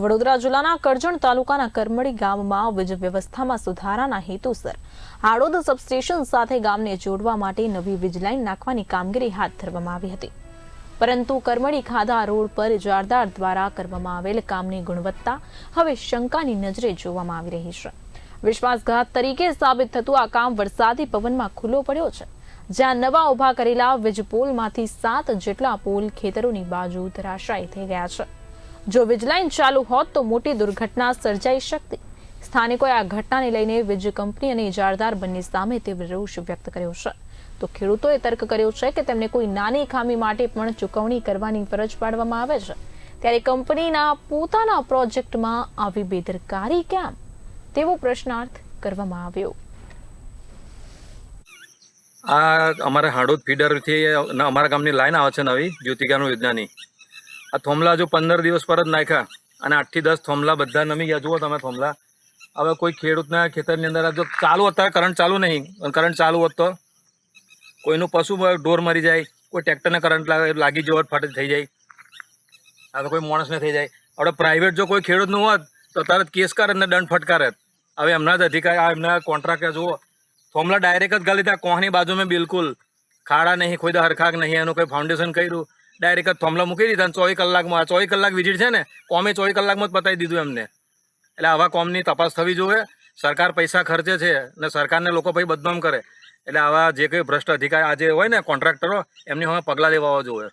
વડોદરા જિલ્લાના કરજણ તાલુકાના કરમડી ગામમાં વીજ વ્યવસ્થામાં સુધારાના હેતુસર. હાડોદ સબસ્ટેશન સાથે ગામને જોડવા માટે નવી વીજ નાખવાની કામગીરી હાથ ધરવામાં આવી હતી. પરંતુ કરમડી ખાધા રોડ પર જારદાર દ્વારા કરવામાં આવેલ કામની ગુણવત્તા હવે શંકાની નજરે જોવામાં આવી રહી છે. વિશ્વાસઘાત તરીકે સાબિત થતું આ કામ વરસાદી પવનમાં ખુલ્લો પડ્યો છે. જ્યાં નવા ઊભા કરેલા વીજ પોલમાંથી સાત જેટલા પોલ ખેતરોની બાજુ ધરાશાયી થઈ ગયા છે. જો વીજલાઇન ચાલુ હોત તો મોટી દુર્ઘટના સર્જાઈ શકતી. સ્થાનિકોએ આ ઘટનાને લઈને વીજ કંપની અને ઇજારદાર બંને સામે તીવ્ર રોષ વ્યક્ત કર્યો છે. તો ખેડૂતોએ તર્ક કર્યો છે કે તેમને કોઈ નાની ખામી માટે પણ ચૂકવણી કરવાની ફરજ પાડવામાં આવે છે. ત્યારે કંપનીના પોતાના પ્રોજેક્ટમાં આવી બેદરકારી કેમ? તેવો પ્રશ્નાર્થ કરવામાં આવ્યો. આ અમારે હાડોદ ફીડરથી અમારા ગામની લાઈન આવે છે નવી જ્યોતિકાનું યોજનાની. આ થોમલા જો પંદર દિવસ પર જ નાખ્યા અને આઠથી દસ થોમલા બધા નમી ગયા. જુઓ તમે થોમલા હવે કોઈ ખેડૂતના ખેતરની અંદર જો ચાલુ અત્યારે કરંટ ચાલુ નહીં કરંટ ચાલુ હોત તો કોઈનું પશુ ઢોર મરી જાય, કોઈ ટ્રેક્ટરને કરંટ લાગે, લાગી જવો ફટ થઈ જાય. આ તો કોઈ માણસને થઈ જાય. આપણે પ્રાઇવેટ જો કોઈ ખેડૂતનું હોત, તો તરત કેસ કરે ને દંડ ફટકારે. હવે એમના જ અધિકારી એમના કોન્ટ્રાક્ટર જુઓ. થોમલા ડાયરેક્ટ જ ગાલી ત્યાં કોહની બાજુ મેં બિલકુલ. ખાડા નહીં કોઈ દરખાક નહીં, એનું કોઈ ફાઉન્ડેશન કર્યું. ડાયરેક્ટ જ મૂકી દીધા અને ચોવીસ કલાકમાં ચોવીસ કલાક વિઝિટ છે ને, કોમે ચોવીસ કલાકમાં જ પતાવી દીધું એમને. એટલે આવા કોમની તપાસ થવી જોઈએ. સરકાર પૈસા ખર્ચે છે ને સરકારને લોકો પછી બદનામ કરે. એટલે આવા જે કંઈ ભ્રષ્ટ અધિકારી આજે હોય ને કોન્ટ્રાક્ટરો એમની હવે પગલાં લેવા જોઈએ.